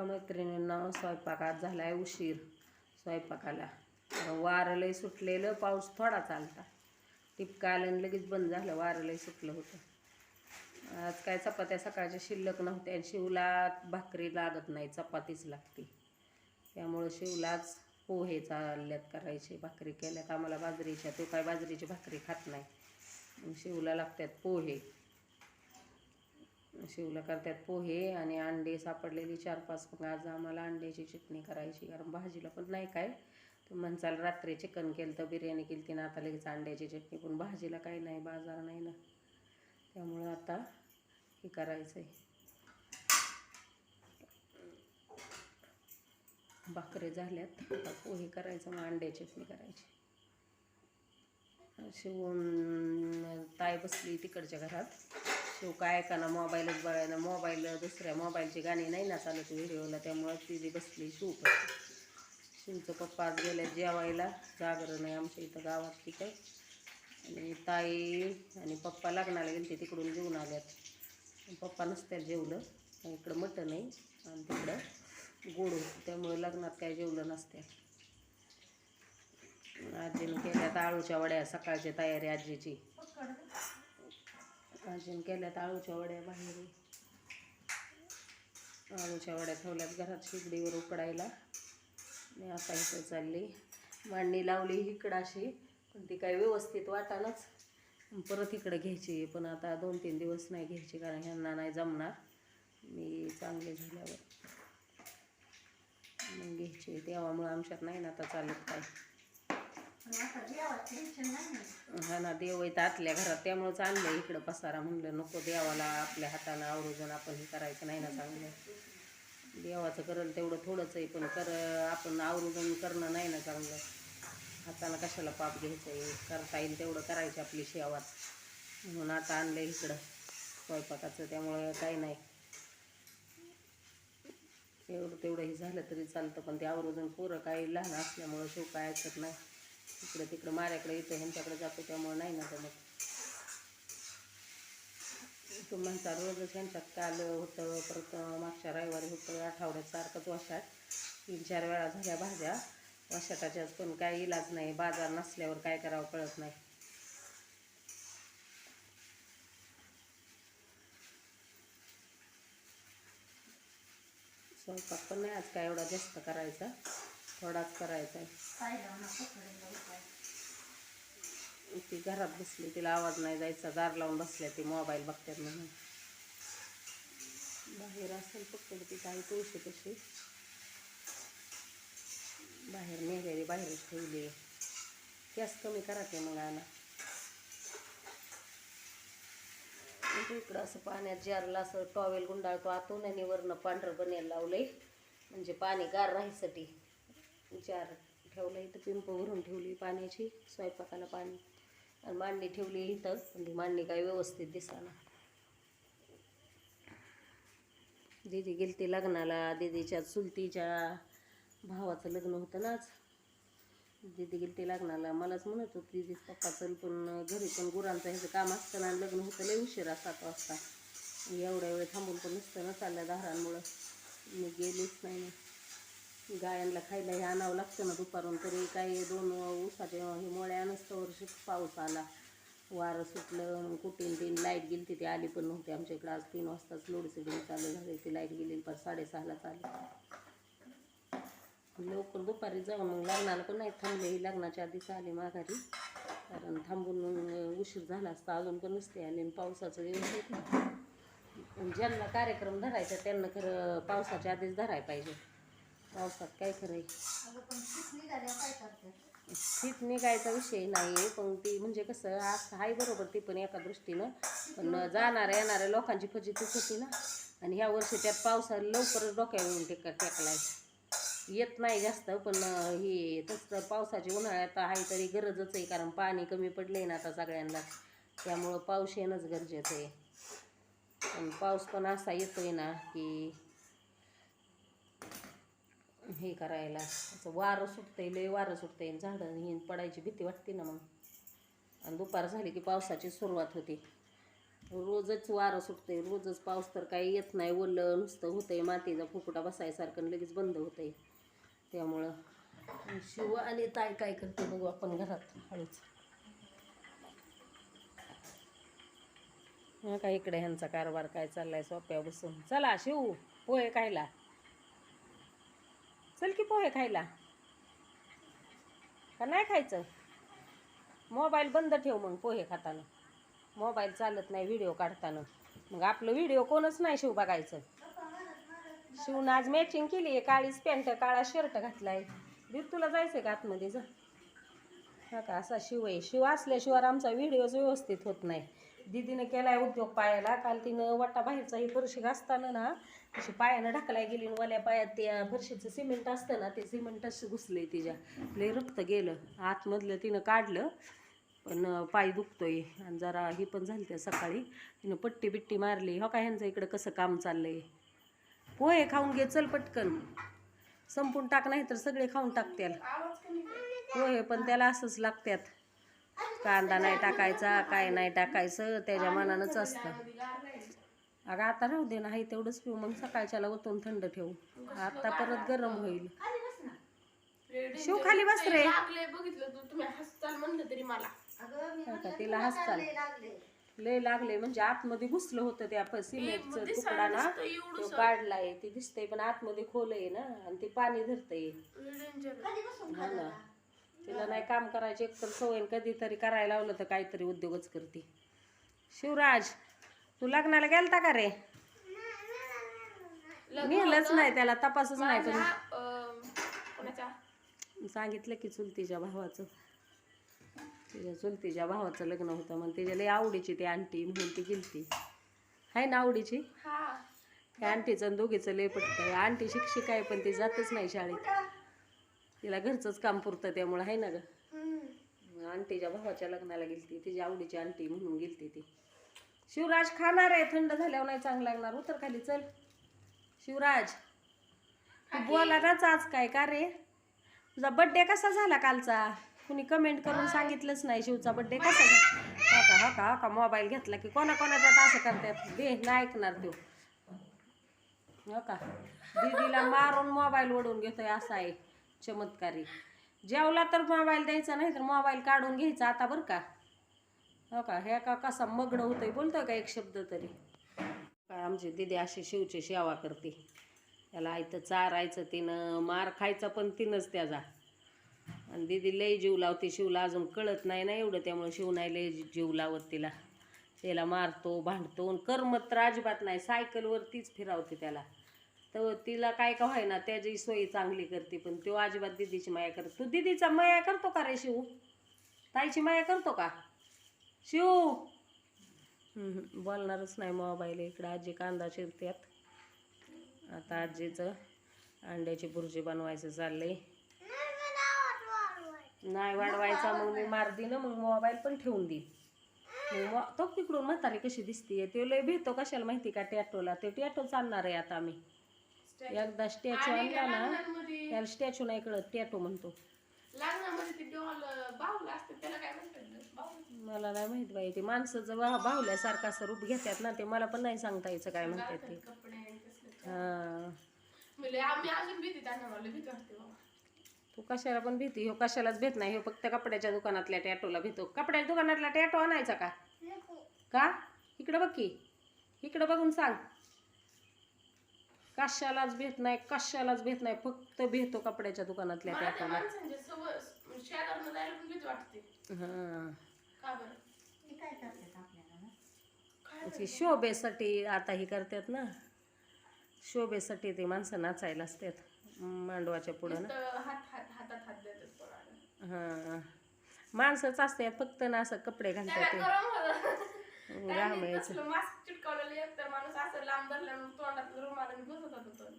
का मैत्रिणींना स्वयंपाकात झाला आहे उशीर. स्वयंपाकाला. कारण वारं लय सुटलेलं पाऊस थोडा चालता. टिपका आलं आणि लगेच बंद झालं वारं लय सुटलं होतं. आज काय चपात्या सकाळच्या शिल्लक नव्हत्या आणि शिवला भाकरी लागत नाही चपातीच लागते. त्यामुळं शिवलाच पोहे चालल्यात करायचे भाकरी केल्यात. आम्हाला बाजरीच्या तो काय बाजरीची भाकरी खात नाही. शिवला लागतात पोहे. शिवला करतात पोहे आणि अंडे सापडलेली चार पाच मग आज आम्हाला अंड्याची चटणी करायची. कारण भाजीला पण नाही काय. तर म्हणसाल रात्री चिकन केलं तर बिर्याणी केली ती ना आता लगेच अंड्याची चटणी. पण भाजीला काही नाही बाजार नाही ना. त्यामुळं आता हे करायचं आहे भाकरी झाल्यात. आता पोहे करायचं मग अंड्याची चटणी करायची. शिवून ताय बसली तिकडच्या घरात. शिव काय ऐकाना मोबाईलच बघायला मोबाईल दुसऱ्या मोबाईलची गाणी नाही ना चालत व्हिडिओला त्यामुळं ती बसली शिव शिवचं पप्पा आज गेले जेवायला जागरण आहे आमच्या इथं गावात तिथं आणि ताई आणि पप्पा लग्नाला गेले तिकडून जेवून आल्यात. पप्पा नसत्यात जेवलं इकडं मटण आहे आणि तिकडं गोड होतं त्यामुळे लग्नात काय जेवलं नसत्या. आजीनं केल्यात आळूच्या वड्या सकाळची तयारी आजीची. आजीनं केल्यात आळूच्या वड्या बाहेर. आळूच्या वड्या ठेवल्यात घरात शिगडीवर उकडायला. मी आता इथं चालली. मांडणी लावली इकडं अशी पण ती काय व्यवस्थित वाटानच. परत इकडं घ्यायची पण आता दोन तीन दिवस नाही घ्यायची कारण ह्यांना नाही जमणार. मी चांगले झाल्यावर मग घ्यायची. देवामुळं आमच्यात नाही ना आता चालत काय हा ना देव येत आतल्या घरात त्यामुळंच आणलं इकडं पसारा. म्हणलं नको देवाला आपल्या हातानं आवडून आपण हे करायचं नाही ना चांगलं. देवाचं करल तेवढं थोडंच आहे पण कर आपण आवरून करणं नाही ना चांगलं. हातानं कशाला पाप घ्यायचं आहे करता येईल तेवढं करायचं आपली शेवाच म्हणून आता आणलं इकडं स्वयंपाकाचं त्यामुळं काही नाही. एवढं तेवढं हे झालं तरी चालतं पण ते आवरून पोरं काही लहान असल्यामुळं शेव काय ऐकत नाही. इकडं तिकडं माऱ्याकडे इथं ह्यांच्याकडे जातो त्यामुळे नाही ना जमत. तो म्हणता रोजच ह्यांच्यात काल होतं परत मागच्या रविवारी होतं आठवड्यात सारखंच वाशाट तीन चार वेळा झाल्या भाज्या. वाशाटाच्याच पण काही इलाज नाही. बाजार नसल्यावर काय करावं कळत नाही. स्वयंपाक पण नाही आज काय एवढा जास्त करायचा. थोडाच करायचा आहे. ती घरात बसली तिला आवाज नाही जायचा दार लावून बसल्या ती मोबाईल बघतात म्हणून. बाहेर असेल पकड ती काही तुळशी तशी. बाहेर नेलेली बाहेरच ठेवली. गॅस कमी करा ते मग आणा इकडं असं पाण्यात जारला असं टॉवेल गुंडाळतो आतून आणि वरनं पांढरं बनेल लावलंय. म्हणजे पाणी गार राहायसाठी. जार ठेवलं इथं पिंप भरून ठेवली पाण्याची स्वयंपाकाला पाणी आणि मांडणी ठेवली इथं पण ती मांडणी काय व्यवस्थित दिसाना. दिदी गेलती लग्नाला दिदीच्या चुलतीच्या भावाचं लग्न होतं ना आज. दिदी गेलती लग्नाला मलाच म्हणत होती दिदी पप्पा चल पण घरी पण गुरांचं ह्याचं काम असतं ना लग्न होतं लय उशिरा सात वाजता. एवढ्या वेळ थांबून पण नसतं ना चालल्या दारांमुळं. मी गेलीच नाही. ना गायांना खायला हे आणावं लागतं ना दुपारून तरी काही दोन उसाचे हे मोळ्या नसतं वर्ष पाऊस आला. वारं सुटलं मग कुठून तीन लाइट गेली ती आली पण नव्हती आमच्या इकडं. आज तीन वाजताच लोड शेडिंग चालू झाली ती लाइट गेली पण साडेसहाला चालू लवकर दुपारी जाऊन मग लग्नाला पण नाही थांबले ही लग्नाच्या आधीच आले माघारी. कारण थांबून मग उशीर झाला असता अजून पण नसते आले आणि पावसाचं दिवस ज्यांना कार्यक्रम धरायचा त्यांना खरं पावसाच्या आधीच धरायला पाहिजे. पावसात काय खरं शीत निघायचा विषय नाही पण ती म्हणजे कसं आज आहे बरोबर ती पण एका दृष्टीनं पण जाणाऱ्या येणाऱ्या लोकांची फजितीच होती ना. आणि ह्या वर्षी त्यात पावसाला लवकरच डोक्यावरून टेका टेकलाय. येत नाही जास्त पण ही तसं पावसाची उन्हाळ्यात आहे तरी गरजच आहे कारण पाणी कमी पडले ना आता सगळ्यांना. त्यामुळं पाऊस येणंच गरजेचं आहे. पण पाऊस पण असा येतोय ना की हे करायला. असं वारं सुटतंय लय वारं सुटतंय. झाडं ही पडायची भीती वाटते ना मग. आणि दुपार झाली की पावसाची सुरुवात होती. रोजच वारं सुटतंय. रोजच पाऊस तर काही येत नाही. ओलं नुसतं होतंय. मातीचा फुकुटा बसायसारखं लगेच बंद होतंय. त्यामुळं शिव आणि ताई काय करते बघू आपण घरात हळूच. हा का इकडे ह्यांचा कारभार काय चाललाय? सोप्या बसून चला शिव पोहे खायला. चल की पोहे खायला. का नाही खायचं? मोबाईल बंद ठेव मग पोहे खाताना. मोबाईल चालत नाही व्हिडिओ काढताना. मग आपलं व्हिडिओ कोणच नाही शिव बघायचं. शिवनं आज मॅचिंग केली आहे काळीच पॅन्ट काळा शर्ट घातलाय. दीद तुला जायचं आहे का आतमध्ये? जा. हा का असा शिव आहे. शिव असल्याशिवाय आमचा व्हिडिओच व्यवस्थित होत नाही. दीदीनं केलाय उद्योग पायाला. काल तिनं वाटा बाहेरचा ही फरशी घासताना ना तशी पायानं ढकलाय गेली आणि वल्या पायात त्या फरशीचं सिमेंट असतं ना ते सिमेंट असं घुसलंय तिच्या. लय रक्त गेलं. आतमधलं तिनं काढलं पण पाय दुखतोय. आणि जरा ही पण झाली त्या सकाळी. तिनं पट्टी बिट्टी मारली. हो का ह्यांचं इकडं कसं काम चाललंय? पोहे खाऊन घे चल पटकन. संपून टाक नाही तर सगळे खाऊन टाकत्याल. पोहे पण त्याला असंच लागत्यात. कांदा नाही टाकायचा काय नाही टाकायचं त्याच्या मनानंच असतं. अगं आता राहू दे ना हाय तेवढंच पिऊ मग सकाळच्याला ओतून थंड ठेवू. आता परत गरम होईल. शिव खाली बस रे. लागले बघितलं तू तुम्ही हसताल म्हणलं तरी मला हो तिला हसताल लय लागले म्हणजे आतमध्ये घुसलं होतं त्या सिमेंटचं तुकडा ना तो काढलाय ते दिसतंय पण आतमध्ये खोल आहे ना आणि ते पाणी धरतंय. हा ना. तिला नाही काम करायची एकतर सवय कधीतरी करायला लावलं तर काहीतरी उद्योगच करते. शिवराज तू लग्नाला गेलता का रे? नेलंच नाही त्याला तपासच नाही पण सांगितलं की चुलतीच्या भावाचं. तिच्या चुलतीच्या भावाचं लग्न होतं मग तिच्या लई आवडीची ती आंटी म्हणून ती गेलती. आहे ना आवडीची? त्या आंटीचं आणि दोघीचं लय पटतं आंटी शिक्षिका आहे पण ती जातच नाही शाळेत. तिला घरचंच काम पुरतं त्यामुळं आहे ना ग. आंटीच्या भावाच्या लग्नाला गेलती तिची आवडीची आंटी म्हणून गेलती ती. शिवराज खाणार आहे थंड झाल्यावर नाही चांगलं लागणार. उतर खाली चल. शिवराज तू बोलानाच आज काय का रे तुझा बड्डे कसा झाला कालचा? कुणी कमेंट करून सांगितलंच नाही शिवचा बड्डे कसा झाला. हा का हा का हा का मोबाईल घेतला की कोणा कोणाचा असं करतात. दे नाही ऐकणार तो. हो का दीदीला मारून मोबाईल ओढून घेतोय असा आहे. चमत्कारी. जेवला तर मोबाईल द्यायचा नाही तर मोबाईल काढून घ्यायचा आता बरं का. हो का? हे का कसा मग्न होतोय बोलतोय का एक शब्द तरी? काय आमची दीदी अशी शिवची सेवा करते. त्याला आयतं चारायचं तिनं मार खायचा पण तिनंच त्याचा. आणि दीदी लय जीव लावते शिवला अजून कळत नाही ना एवढं त्यामुळे शिव नाही लय जीव लावत तिला. त्याला मारतो भांडतो आणि करमत तर अजिबात नाही सायकलवरतीच फिरावते त्याला. तर तिला काय का व्हायना त्याची सोयी चांगली करते पण तो अजिबात दिदीची माया करतो तू दिदीचा माया करतो का रे शिव? ताईची माया करतो का? शिव! बोलणारच नाही मोबाईल इकडं आजी कांदा चिरत्यात. आता आजीचं अंड्याची भुर्जी बनवायचं चाललंय. नाही वाढवायचा मग मी मार ना मग मोबाईल पण ठेवून देईन. मग तो तिकडून म्हातारी कशी दिसतीये? ते लय भेटतो कशाला माहिती का टॅटोला? ते टॅटो चालणार आहे आता आम्ही. एकदा स्टॅच्यू आणला ना त्याला स्टॅच्यू नाही कळत टॅटो म्हणतो. लग्नामध्ये ते डॉल बाहुल असते त्याला काय म्हणतात बाहुल. मला नाही माहीत बाई ते माणसाचं बा बाहुल्यासारखं असं रूप घेतात ना ते मला पण नाही सांगता यायचं काय म्हणतात ते. कपडे आणि तसलं हा. म्हणजे आम्ही अजून भीती त्यांना मला भीती वाटते बाबा. तू कशाला पण भीती ह्यो कशालाच भेट नाही ह्यो फक्त कपड्याच्या दुकानातल्या टॅटोला भेटतो कपड्याच्या दुकानातला टॅटो आणायचा का? का? इकडं बघ की इकडं बघून सांग. कशालाच भेट नाही कशालाच भेट नाही. फक्त भेटतो कपड्याच्या दुकानातल्या त्या हा. ती शोभेसाठी आता ही करतात ना. शोभेसाठी ते माणसं नाचायला असतात. मांडवाच्या पुढं ना. हा. माणसंच असतात फक्त ना असं कपडे घालतात. ते. घामायचं तसलं मास्क चिटकवलेलं एक तर माणूस असं लांब तोंडात रुमालाने बसत होता तो.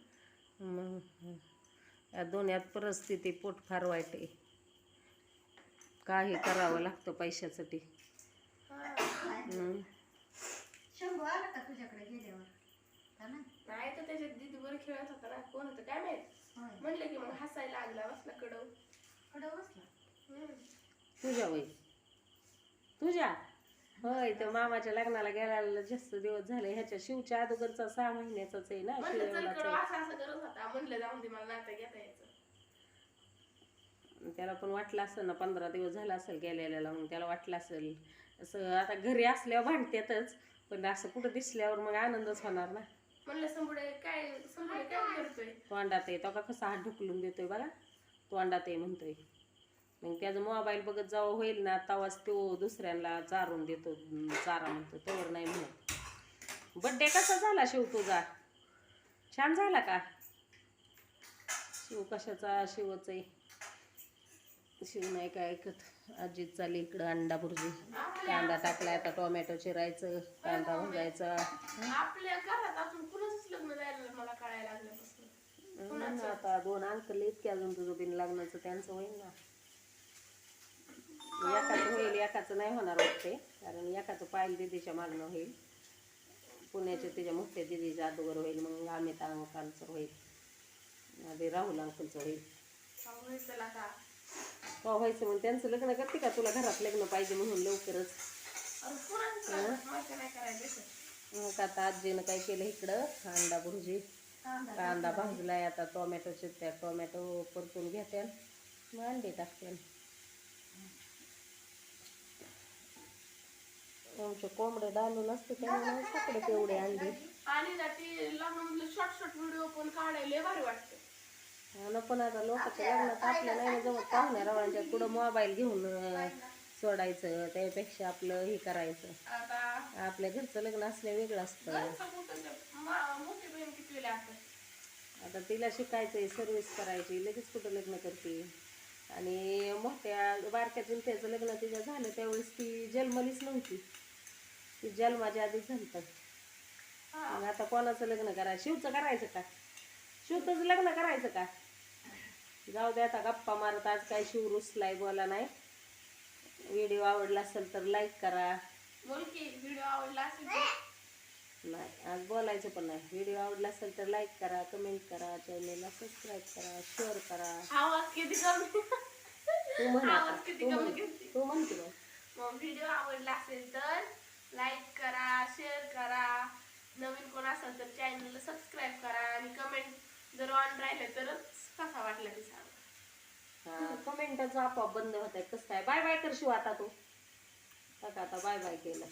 मग या दोन्यात परिस्थिती पोट फार वाईट आहे. काही करावं लागतं पैशासाठी. शंभू आला का तुझ्याकडे गेल्यावर? का नाही नाही तर त्याच्यात दीदी वर खेळत होता ना. कोण होतं काय माहीत? होय. म्हणलं की मग हसायला लागला बसला कडव बसला. तुझ्या वय. तुझ्या? होय तर मामाच्या लग्नाला गेल्याला जास्त दिवस झाले. ह्याच्या शिवच्या अगोदरचा सहा महिन्याचाच आहे ना म्हणलं चल कडू शिवला असं असं करत होता म्हणलं जाऊन दे मला नातं घेता यायचं. त्याला पण वाटलं असेल ना पंधरा दिवस झाला असेल गेलेल्याला मग त्याला वाटलं असेल. असं आता घरी असल्यावर भांडत्यातच पण असं कुठं दिसल्यावर मग आनंदच होणार ना. म्हणलं संपुडे काय संपुडे काय करतोय? तोंडात आहे तो का कसा हात ढुकलून देतोय बघा. तोंडात आहे म्हणतोय. मग त्याचं मोबाईल बघत जेव्हा होईल ना तेव्हाच तो दुसऱ्यांना चारून देतो चारा म्हणतो तेवढ नाही म्हणत. बड्डे कसा झाला शिव तुझा? छान झाला का? शिव कशाचा? शिवच आहे. शिव नाही काय ऐकत. अजित चालली इकडं अंडा भुर्जी. कांदा टाकलाय आता टोमॅटो चिरायचं कांदा भाजायचा. आपल्या घरात आपण कुणाचंच लग्न जायला मला कळायला लागल्यापासून म्हणून आता दोन अंकल इतके अजून तुझं बिन लग्नाचं त्यांचं होईल ना. एकाचं होईल एकाचं नाही होणार वाटते. कारण एकाचं पायल दिदीच्या मागणं होईल. पुण्याच्या तिच्या मोठ्या दिदीच्या अगोदर होईल मग अमिता अंकांचं होईल. आधी राहुल अंकलचं होईल. का व्हायचं मग? त्यांचं लग्न करते का तुला? घरात लग्न पाहिजे म्हणून लवकरच. मग आता आजीनं काय केलं इकडं? कांदा भुर्जी. कांदा भाजलाय आता टोमॅटो त्या टोमॅटो परतून घेत्या मग अंडे टाकते आमचे कोंबडे डालून असते त्यामुळे सापडे तेवढे अंडे आणि ना ते लग्न शॉर्ट शॉर्ट व्हिडिओ पण काढायला भारी वाटतं. आणि पण आता लोकांच्या लग्नात आपल्या नाही जवळ पाहुण्या रावळ्यांच्या पुढं मोबाईल घेऊन सोडायचं त्यापेक्षा आपलं हे करायचं. आपल्या घरचं लग्न असल्या वेगळं असतं. आता तिला शिकायचंय सर्व्हिस करायची लगेच कुठं लग्न करते. आणि मोठ्या बारक्या चुलत्याचं लग्न तिचं झालं त्यावेळेस ती जन्मलीच नव्हती. ती जन्माच्या आधीच झालं मग आता कोणाचं लग्न करायचं शिवचं करायचं का? शिवचं लग्न करायचं का? जाऊ दे आता गप्पा मारत आज काय शिव रुसलाय बोला नाही. व्हिडिओ आवडला असेल तर लाईक करा. बोल की व्हिडिओ आवडला असेल तर. नाही आज बोलायचं पण नाही. व्हिडिओ आवडला असेल तर लाईक करा कमेंट करा चॅनलला सबस्क्राईब करा शेअर करा. आवाज किती कमी. तू म्हण आता. आवाज किती तू कमी म्हण घेते तू म्हण की मग. मग व्हिडिओ आवडला असेल तर लाईक करा शेअर करा. नवीन कोण असेल तर चॅनलला सबस्क्राईब करा आणि कमेंट जर ऑन राहिलं तरच कसा वाटला ते सांगा. हा आपोआप बंद होत आहे कसं काय? बाय बाय करशिव आता तू. आता बाय बाय केलं.